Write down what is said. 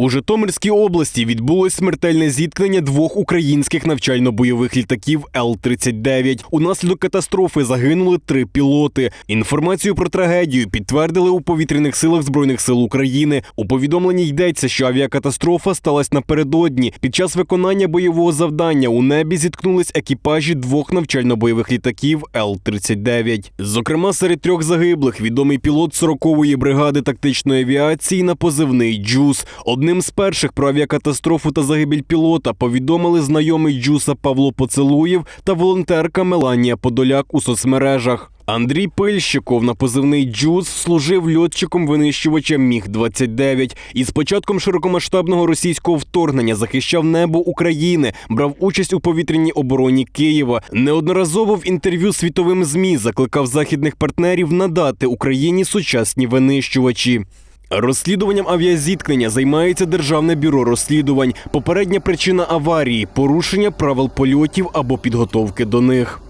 У Житомирській області відбулось смертельне зіткнення двох українських навчально-бойових літаків Л-39. Унаслідок катастрофи загинули три пілоти. Інформацію про трагедію підтвердили у повітряних силах Збройних сил України. У повідомленні йдеться, що авіакатастрофа сталася напередодні. Під час виконання бойового завдання у небі зіткнулись екіпажі двох навчально-бойових літаків Л-39. Зокрема, серед трьох загиблих відомий пілот 40-ї бригади тактичної авіації на позивний Джус. Одним з перших про авіакатастрофу та загибель пілота повідомили знайомий Джуса Павло Поцелуєв та волонтерка Меланія Подоляк у соцмережах. Андрій Пильщиков на позивний Джуз служив льотчиком винищувача Міг-29 і з початком широкомасштабного російського вторгнення захищав небо України, брав участь у повітряній обороні Києва. Неодноразово в інтерв'ю світовим змі закликав західних партнерів надати Україні сучасні винищувачі. Розслідуванням авіазіткнення займається Державне бюро розслідувань. Попередня причина аварії порушення правил польотів або підготовки до них.